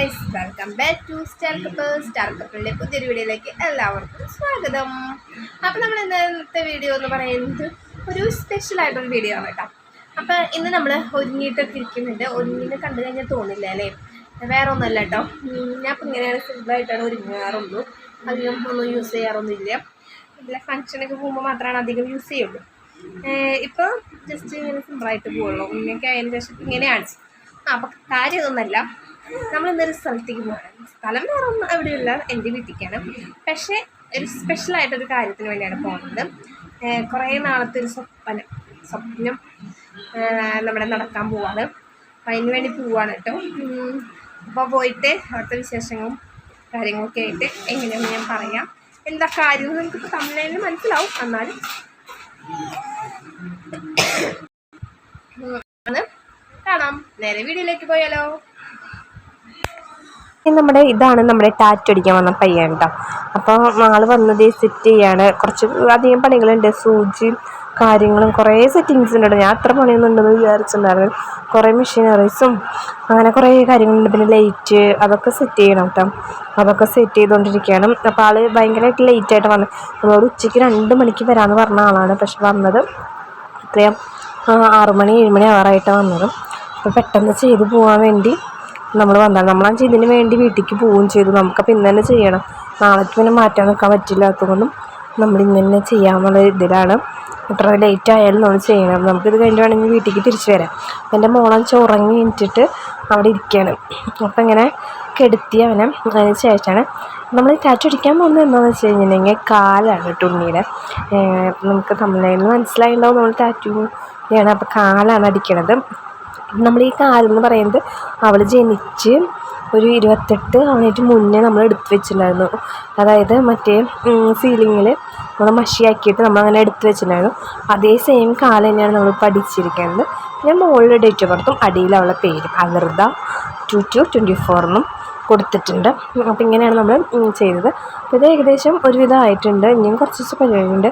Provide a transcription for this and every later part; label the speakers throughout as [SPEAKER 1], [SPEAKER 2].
[SPEAKER 1] Guys welcome back to star couple star കപ്പിളിന്റെ പുതിയൊരു വീഡിയോയിലേക്ക് എല്ലാവർക്കും സ്വാഗതം. അപ്പോൾ നമ്മൾ ഇന്നത്തെ വീഡിയോ എന്ന് പറയുന്നത് ഒരു സ്പെഷ്യൽ ആയിട്ടൊരു വീഡിയോ ആണ് കേട്ടോ. അപ്പോൾ ഇന്ന് നമ്മൾ ഒരുങ്ങിയിട്ടൊക്കെ ഇരിക്കുന്നുണ്ട്. ഒരുങ്ങിനെ കണ്ടു കഴിഞ്ഞാൽ തോന്നില്ല അല്ലേ? വേറെ ഒന്നുമല്ല കേട്ടോ ഞാൻ ഇപ്പം ഇങ്ങനെയാണ് സിമ്പിളായിട്ടാണ് ഒരുങ്ങാറുള്ളൂ. അധികം ഒന്നും യൂസ് ചെയ്യാറൊന്നുമില്ല. ഇല്ല ഫങ്ഷനൊക്കെ പോകുമ്പോൾ മാത്രമാണ് അധികം യൂസ് ചെയ്യുള്ളൂ. ഇപ്പോൾ ജസ്റ്റ് ഇങ്ങനെ സിമ്പിളായിട്ട് പോകുള്ളൂ ഇങ്ങനെയൊക്കെ ആയതിനു ശേഷം ഇങ്ങനെയാണ്. അപ്പം കാര്യം ഇതൊന്നല്ല നമ്മൾ ഇന്നൊരു സ്ഥലത്തേക്ക് പോകണം സ്ഥലം വേറെ ഒന്നും എവിടെയില്ല എന്റെ വീട്ടിലേക്കാണ്. പക്ഷേ ഒരു സ്പെഷ്യലായിട്ടൊരു കാര്യത്തിന് വേണ്ടിയാണ് പോകുന്നത്. കുറേ നാളത്തെ ഒരു സ്വപ്നം സ്വപ്നം നമ്മുടെ നടക്കാൻ പോവാണ്. അപ്പം അതിന് വേണ്ടി പോവാണ് കേട്ടോ. അപ്പോൾ പോയിട്ട് അവിടുത്തെ വിശേഷങ്ങളും കാര്യങ്ങളൊക്കെ ആയിട്ട് എങ്ങനെയാണെന്ന് ഞാൻ പറയാം. എന്താ കാര്യം നമുക്ക് തമിഴിൽ മനസ്സിലാവും. എന്നാലും കാണാം. നേരെ വീഡിയോയിലേക്ക് പോയാലോ.
[SPEAKER 2] നമ്മുടെ ഇതാണ് നമ്മുടെ ടാറ്റ് അടിക്കാൻ വന്ന പയ്യൻ കേട്ടോ. അപ്പോൾ ആൾ വന്നത് സെറ്റ് ചെയ്യാണ്. കുറച്ച് അധികം പണികളുണ്ട്. സൂചിയും കാര്യങ്ങളും കുറേ സെറ്റിങ്സ് ഉണ്ട് ഞാൻ അത്ര പണിയൊന്നും ഉണ്ടെന്ന് വിചാരിച്ചിട്ടുണ്ടായിരുന്നു കുറേ മെഷീനറീസും അങ്ങനെ കുറേ കാര്യങ്ങളുണ്ട്. പിന്നെ ലൈറ്റ് അതൊക്കെ സെറ്റ് ചെയ്യണം കേട്ടോ. അതൊക്കെ സെറ്റ് ചെയ്തുകൊണ്ടിരിക്കുകയാണ് അപ്പോൾ ആൾ ഭയങ്കരമായിട്ട് ലേറ്റായിട്ട് വന്നു. നമ്മളോട് ഉച്ചയ്ക്ക് രണ്ട് മണിക്ക് വരാമെന്ന് പറഞ്ഞ ആളാണ് പക്ഷെ വന്നത് ഇത്രയും ആറുമണി ഏഴുമണി മണി ഏഴ് മണി ആറായിട്ടാണ് വന്നത്. അപ്പോൾ പെട്ടെന്ന് ചെയ്ത് പോകാൻ വേണ്ടി നമ്മൾ വന്നാൽ നമ്മളാ ഇതിന് വേണ്ടി വീട്ടിലേക്ക് പോവുകയും ചെയ്തു. നമുക്ക് ഇന്ന് തന്നെ ചെയ്യണം. നാളേക്ക് പിന്നെ മാറ്റാൻ നിൽക്കാൻ പറ്റില്ലാത്തതുകൊണ്ടും നമ്മൾ ഇന്ന് തന്നെ ചെയ്യാമെന്നുള്ള ഇതിലാണ്. എത്ര ലേറ്റ് ആയാലും നമ്മൾ ചെയ്യണം. നമുക്കിത് കഴിഞ്ഞ് വേണമെങ്കിൽ വീട്ടിലേക്ക് തിരിച്ചു വരാം. എന്റെ മോളെ ചുറങ്ങി കഴിഞ്ഞിട്ട് അവിടെ ഇരിക്കുകയാണ്. അപ്പം ഇങ്ങനെ കെടുത്തി അവനെ അതിന് ശേഷമാണ് നമ്മൾ ടാറ്റു അടിക്കാൻ പോകുന്നത് എന്താണെന്ന് വെച്ച് കഴിഞ്ഞിട്ടുണ്ടെങ്കിൽ കാലാണ് ടുണ്ണിയുടെ നമുക്ക് തമിഴ്നാട്ടിൽ മനസ്സിലായിട്ടുണ്ടാവും നമ്മൾ ടാറ്റു ചെയ്യണം അപ്പോൾ കാലാണ് അടിക്കണത്. നമ്മൾ ഈ കാലം എന്ന് പറയുന്നത് അവൾ ജനിച്ച് ഒരു ഇരുപത്തെട്ട് ആവണേറ്റ് മുന്നേ നമ്മൾ എടുത്ത് വെച്ചിട്ടുണ്ടായിരുന്നു. അതായത് മറ്റേ സീലിങ്ങിൽ നമ്മൾ മഷിയാക്കിയിട്ട് നമ്മൾ അങ്ങനെ എടുത്ത് വെച്ചിട്ടുണ്ടായിരുന്നു. അതേ സെയിം കാലം തന്നെയാണ് നമ്മൾ പഠിച്ചിരിക്കുന്നത്. പിന്നെ മോളുടെ ഡേറ്റ് ഓഫ് ബർത്തും അടിയിൽ അവളെ പേരും. അമൃത ടു ടു ട്വന്റി ഫോറിനും കൊടുത്തിട്ടുണ്ട്. അപ്പോൾ ഇങ്ങനെയാണ് നമ്മൾ ചെയ്തത്. അപ്പോൾ ഇത് ഏകദേശം ഒരുവിധം ആയിട്ടുണ്ട് ഇനിയും കുറച്ച് ദിവസം പരിപാടിയുണ്ട്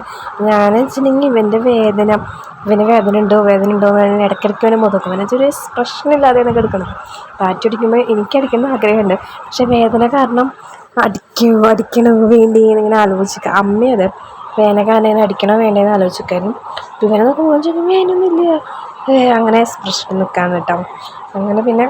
[SPEAKER 2] ഞാൻ വെച്ചിട്ടുണ്ടെങ്കിൽ ഇവന്റെ വേദന ഇവന് വേദന ഉണ്ടോ വേദന ഉണ്ടോ എന്ന് ഇടയ്ക്കിടയ്ക്ക് അവനെ മുതക്കും അവനെ ഒരു എക്സ്പ്രഷൻ ഇല്ലാതെയാണ് കിടക്കുന്നത്. കാറ്റടിക്കുമ്പോൾ എനിക്ക് അടിക്കുന്ന ആഗ്രഹമുണ്ട്. പക്ഷെ വേദന കാരണം അടിക്കോ അടിക്കണോ വേണ്ടി ഇങ്ങനെ ആലോചിക്കുക. അമ്മയത് വേന കാരണം അടിക്കണോ വേണ്ടതെന്ന് ആലോചിക്കാനും. ഇവനെ നോക്കുമ്പോൾ വേനൊന്നുമില്ല അങ്ങനെ എക്സ്പ്രഷൻ നിൽക്കാൻ കേട്ടോ. അങ്ങനെ പിന്നെ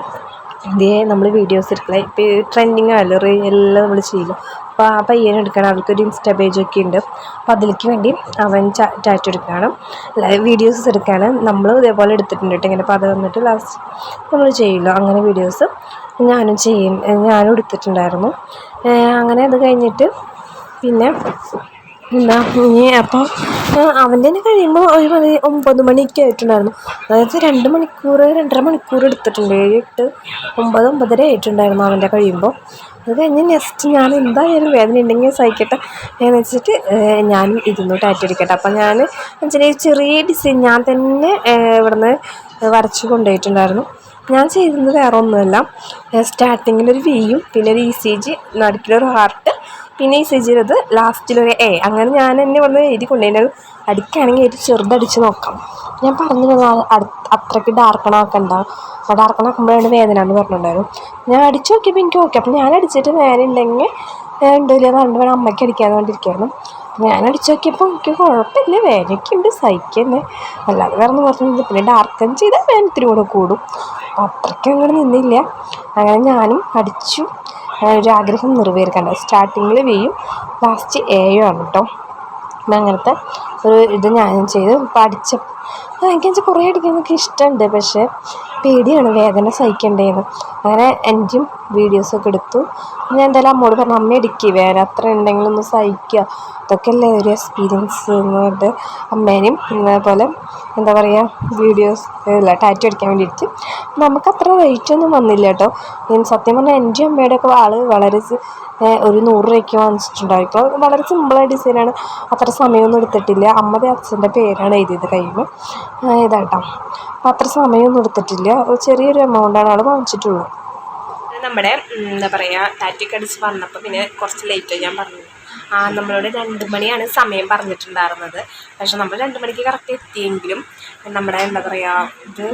[SPEAKER 2] ഇതേ നമ്മൾ വീഡിയോസ് എടുക്കണേ. ഇപ്പോൾ ട്രെൻഡിങ് ആയാലും എല്ലാം നമ്മൾ ചെയ്യില്ല അപ്പോൾ ആ പയ്യനെ എടുക്കണം അവൾക്കൊരു ഇൻസ്റ്റാ പേജൊക്കെ ഉണ്ട്. അപ്പോൾ അതിലേക്ക് വേണ്ടി അവൻ ടാറ്റു എടുക്കുകയാണ് വീഡിയോസ് എടുക്കാൻ നമ്മൾ ഇതേപോലെ എടുത്തിട്ടുണ്ട് ഇങ്ങനെ അപ്പോൾ അത് വന്നിട്ട് ലാസ്റ്റ് നമ്മൾ ചെയ്യില്ല അങ്ങനെ വീഡിയോസ് ഞാനും ചെയ്യും. ഞാനും എടുത്തിട്ടുണ്ടായിരുന്നു. അങ്ങനെ അത് കഴിഞ്ഞിട്ട് പിന്നെ എന്താ ഇനി അപ്പോൾ അവന്റെ തന്നെ കഴിയുമ്പോൾ ഒരു മണി ഒമ്പത് മണിയൊക്കെ ആയിട്ടുണ്ടായിരുന്നു. അതായത് രണ്ട് മണിക്കൂർ രണ്ടര മണിക്കൂർ എടുത്തിട്ടുണ്ട്. ഏഴ് എട്ട് ഒമ്പത് ഒമ്പതര ആയിട്ടുണ്ടായിരുന്നു അവന്റെ കഴിയുമ്പോൾ അത് കഴിഞ്ഞ് നെക്സ്റ്റ് ഞാൻ എന്തായാലും വേദന ഉണ്ടെങ്കിൽ സഹിക്കട്ടെ എന്ന് വെച്ചിട്ട് ഞാൻ ഇരുന്നു ടാറ്റടിക്കട്ടെ അപ്പം ഞാൻ വെച്ചാൽ ചെറിയ ഡിസൈൻ ഞാൻ തന്നെ ഇവിടുന്ന് വരച്ച് കൊണ്ടുപോയിട്ടുണ്ടായിരുന്നു. ഞാൻ ചെയ്തത് വേറെ ഒന്നുമല്ല സ്റ്റാർട്ടിങ്ങിലൊരു വിയും പിന്നെ ഒരു ഇ സി ജി നടുക്കിലൊരു ഹാർട്ട് പിന്നെ ഈ സെജിലത് ലാസ്റ്റിലൊരു എ. അങ്ങനെ ഞാൻ എന്നെ വന്ന് എഴുതി കൊണ്ടുപോയത് അടിക്കുകയാണെങ്കിൽ ഏറ്റവും ചെറുതടിച്ച് നോക്കാം. ഞാൻ പറഞ്ഞു അത്രയ്ക്ക് ഡാർക്കണാക്കണ്ട അപ്പോൾ ഡാർക്കണാക്കുമ്പോഴാണ് വേദന എന്ന് പറഞ്ഞിട്ടുണ്ടായിരുന്നു. ഞാൻ അടിച്ചു നോക്കിയപ്പോൾ എനിക്ക് ഓക്കെ അപ്പം ഞാൻ അടിച്ചിട്ട് വേദന ഉണ്ടെങ്കിൽ ഉണ്ടല്ലോ അതുകൊണ്ട് വേണം അമ്മയ്ക്ക് അടിക്കാൻ വേണ്ടിയിരിക്കുകയായിരുന്നു ഞാൻ അടിച്ചു നോക്കിയപ്പോൾ എനിക്ക് കുഴപ്പമില്ല. വേനയ്ക്കുണ്ട് സഹിക്കുന്നേ അല്ലാതെ വേറെ പറഞ്ഞു പിന്നെ ഡാർക്കൻ ചെയ്താൽ വേദന കൂടെ കൂടും. അത്രയ്ക്ക് അങ്ങനെ നിന്നില്ല. അങ്ങനെ ഞാനും അടിച്ചു. ഒരു ആഗ്രഹം നിറവേറിക്കണ്ട സ്റ്റാർട്ടിങ്ങിൽ വെയും ലാസ്റ്റ് എയും ആണ് കേട്ടോ അങ്ങനത്തെ ഒരു ഇത് ഞാൻ ചെയ്ത് പഠിച്ച എനിക്ക് കുറേ അടിക്കാനൊക്കെ ഇഷ്ടമുണ്ട് പക്ഷേ പേടിയാണ് വേദന സഹിക്കണ്ടേന്ന്. അങ്ങനെ എന്റെയും വീഡിയോസൊക്കെ എടുത്തു. ഞാൻ എന്തായാലും അമ്മോട് പറഞ്ഞു അമ്മ ഇടിക്കുക വേദന അത്ര ഉണ്ടെങ്കിലും ഒന്ന് സഹിക്കുക. അതൊക്കെ അല്ലേ ഒരു എക്സ്പീരിയൻസ് എന്ന് പറഞ്ഞിട്ട് അമ്മേനെയും അതേപോലെ എന്താ പറയുക വീഡിയോസ് അല്ല ടാറ്റു അടിക്കാൻ വേണ്ടിയിട്ട്. നമുക്ക് അത്ര റേറ്റ് ഒന്നും വന്നില്ല കേട്ടോ. ഞാൻ സത്യം പറഞ്ഞാൽ എന്റെ അമ്മയുടെയൊക്കെ ആൾ വളരെ ഒരു നൂറ് രൂപയ്ക്ക് വാങ്ങിച്ചിട്ടുണ്ടാവും. ഇപ്പോൾ വളരെ സിമ്പിളായ ഡിസൈനാണ് അത്ര സമയമൊന്നും എടുത്തിട്ടില്ല. അമ്മയുടെ അച്ഛന്റെ പേരാണ് എഴുതിയത് കയ്യിൽ ഇതാട്ടോ. അപ്പോൾ അത്ര സമയമൊന്നും എടുത്തിട്ടില്ല. ചെറിയൊരു എമൗണ്ടാണ് ആൾ വാങ്ങിച്ചിട്ടുള്ളത്.
[SPEAKER 1] നമ്മുടെ എന്താ പറയുക ടാറ്റിക്കടിച്ച് വന്നപ്പോൾ പിന്നെ കുറച്ച് ലേറ്റായി ഞാൻ പറഞ്ഞു
[SPEAKER 2] നമ്മളോട് രണ്ട് മണിയാണ് സമയം പറഞ്ഞിട്ടുണ്ടായിരുന്നത്. പക്ഷെ നമ്മൾ രണ്ട് മണിക്ക് കറക്റ്റ് എത്തിയെങ്കിലും നമ്മുടെ എന്താ പറയുക ഇത്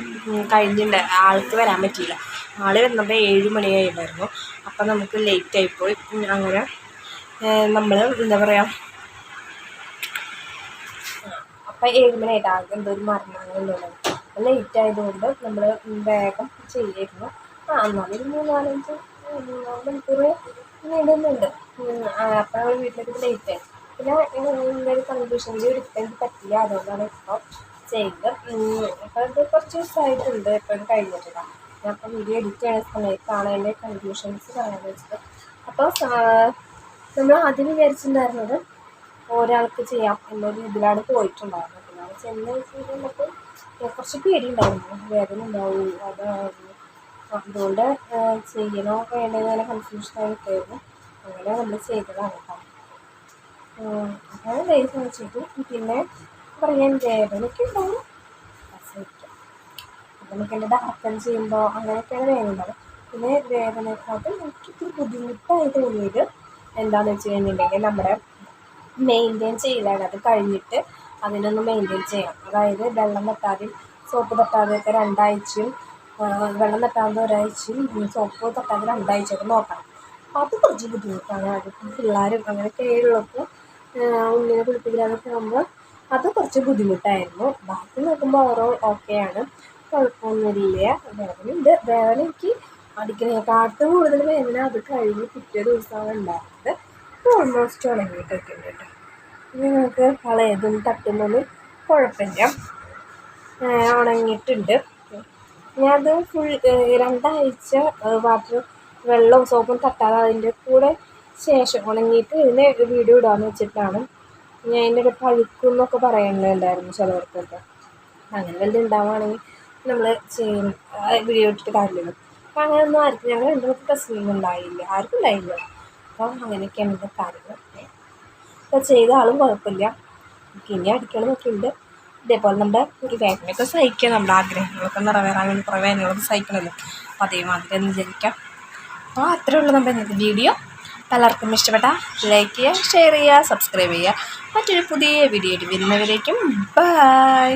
[SPEAKER 2] കഴിഞ്ഞിട്ട് ആൾക്ക് വരാൻ പറ്റിയില്ല. ആൾ വരുന്നപ്പോൾ ഏഴ് മണിയായിട്ടുണ്ടായിരുന്നു. അപ്പം നമുക്ക് ലേറ്റ് ആയിപ്പോയി അങ്ങനെ നമ്മൾ എന്താ പറയുക അപ്പം ഏഴ് മണിയായിട്ട് ആകെ എന്തോ ഒരു മരണങ്ങളുള്ളത് ലേറ്റ് ആയതുകൊണ്ട് നമ്മൾ വേഗം ചെയ്യായിരുന്നു ആ എന്നാലും മൂന്നാലഞ്ച് മൂന്നാൽ മണിക്കൂർ നീണ്ടുന്നുണ്ട് അപ്പം നമ്മൾ വീട്ടിലേക്ക് ലേറ്റ് ആയി. പിന്നെ എന്റെ ഒരു കൺഫ്യൂഷനിൽ എടുക്കാൻ എനിക്ക് പറ്റില്ല. അതുകൊണ്ടാണ് ഇപ്പോൾ ചെയ്തത് അപ്പം ഇത് കുറച്ച് ദിവസമായിട്ടുണ്ട് ഇപ്പം കഴിഞ്ഞിട്ടില്ല. ഞാൻ അപ്പം വീഡിയോ എഡിറ്റ് ചെയ്യുന്ന സമയത്താണ് എന്റെ കൺഫ്യൂഷൻസ് പറയാൻ വെച്ചത്. അപ്പോൾ നമ്മൾ ആദ്യം വിചാരിച്ചിട്ടുണ്ടായിരുന്നത് ഒരാൾക്ക് ചെയ്യാം എന്നൊരു ഇതിലാണ് പോയിട്ടുണ്ടായിരുന്നത്. പിന്നെ ചെന്ന് നമുക്ക് കുറച്ച് പേടിയുണ്ടായിരുന്നു വേദന ഉണ്ടാവും അതായിരുന്നു അതുകൊണ്ട് ചെയ്യണോ വേണ്ടതെന്ന് നല്ല കൺഫ്യൂഷനായിട്ടായിരുന്നു അങ്ങനെ നമ്മൾ ചെയ്തതാണ് കേട്ടോ അങ്ങനെ ലൈഫ് വെച്ചിട്ട് പിന്നെ പറയാൻ വേദനയ്ക്ക് ഉണ്ടാവും നമുക്ക് എന്റെ ഡാർക്കൻ ചെയ്യുമ്പോൾ അങ്ങനെയൊക്കെയാണ് വേദന ഉണ്ടാവുക. പിന്നെ വേദനയെക്കാട്ടും എനിക്ക് ഇത്തിരി ബുദ്ധിമുട്ടായിട്ട് തോന്നിയത് എന്താണെന്ന് വെച്ച് കഴിഞ്ഞിട്ടുണ്ടെങ്കിൽ നമ്മുടെ മെയിന്റെയിൻ ചെയ്യലാണ്. അത് കഴിഞ്ഞിട്ട് അതിനൊന്ന് മെയിന്റെയിൻ ചെയ്യാം അതായത് വെള്ളം തട്ടാതെയും സോപ്പ് തട്ടാതെയൊക്കെ രണ്ടാഴ്ചയും വെള്ളം തട്ടാവുന്ന ഒരാഴ്ചയും സോപ്പ് തട്ടാതെ രണ്ടാഴ്ചയൊക്കെ നോക്കണം. അത് കുറച്ച് ബുദ്ധിമുട്ടാണ്. അതിപ്പോൾ പിള്ളേരും അങ്ങനെയൊക്കെ ഉള്ളപ്പോൾ ഉള്ളിനെ കുളിപ്പിക്കാനൊക്കെ ആകുമ്പോൾ അത് കുറച്ച് ബുദ്ധിമുട്ടായിരുന്നു. ബാക്കി നോക്കുമ്പോൾ ഓരോ ഓക്കെയാണ് കുഴപ്പമൊന്നുമില്ല. വേദനയുണ്ട്. വേദന എനിക്ക് അടിക്കണേക്കാട്ടും കൂടുതൽ വേദന അത് കഴിഞ്ഞ് പിറ്റേ ദിവസമാണ് ഉണ്ടായിരുന്നത് ഓൾമോസ്റ്റ് ഉണങ്ങിയിട്ടൊക്കെ ഉണ്ട് കേട്ടോ. ഇനി നമുക്ക് കളയതും തട്ടുന്നതും കുഴപ്പമില്ല. ഉണങ്ങിയിട്ടുണ്ട്. ഞാനത് ഫുൾ രണ്ടാഴ്ച വാട്ടർ വെള്ളവും സോപ്പും തട്ടാതെ അതിന്റെ കൂടെ ശേഷം ഉണങ്ങിയിട്ട് ഇതിനെ വീഡിയോ ഇടാന്ന് വെച്ചിട്ടാണ്. ഞാൻ അതിന്റെ ഒരു പഴുക്കും എന്നൊക്കെ പറയുന്നുണ്ടായിരുന്നു ചിലവർക്കൊക്കെ. അങ്ങനെ വല്ലതും ഉണ്ടാവുകയാണെങ്കിൽ നമ്മൾ ചെയ്യും. വീഡിയോ ഇട്ടിട്ട് കാര്യമില്ല. അപ്പം അങ്ങനെയൊന്നും ആർക്കും ഞങ്ങൾ രണ്ടു മൂന്ന് പ്രശ്നമൊന്നും ഉണ്ടായില്ല. ആർക്കും ഉണ്ടായില്ല. അപ്പം അങ്ങനെയൊക്കെയാണ് ഇതിന്റെ കാര്യങ്ങൾ. അപ്പോൾ ചെയ്ത ആളും കുഴപ്പമില്ല. ഇനി അടിക്കണമെന്നൊക്കെ ഉണ്ട്. ഇതേപോലെ നമ്മുടെ ഒരു വേദനയൊക്കെ സഹിക്കുക നമ്മുടെ ആഗ്രഹങ്ങളൊക്കെ നിറവേറാൻ വേണ്ടി കുറേ വേദനകളൊക്കെ സഹിക്കണമല്ലോ. അപ്പോൾ അതേമാതിരി ഒന്ന് വിചാരിക്കാം അപ്പോൾ അത്രേ ഉള്ളൂ നമ്മുടെ ഇന്നത്തെ വീഡിയോ. പലർക്കും ഇഷ്ടപ്പെട്ട ലൈക്ക് ചെയ്യുക ഷെയർ ചെയ്യുക സബ്സ്ക്രൈബ് ചെയ്യുക. മറ്റൊരു പുതിയ വീഡിയോ വരുന്നവരേക്കും ബൈ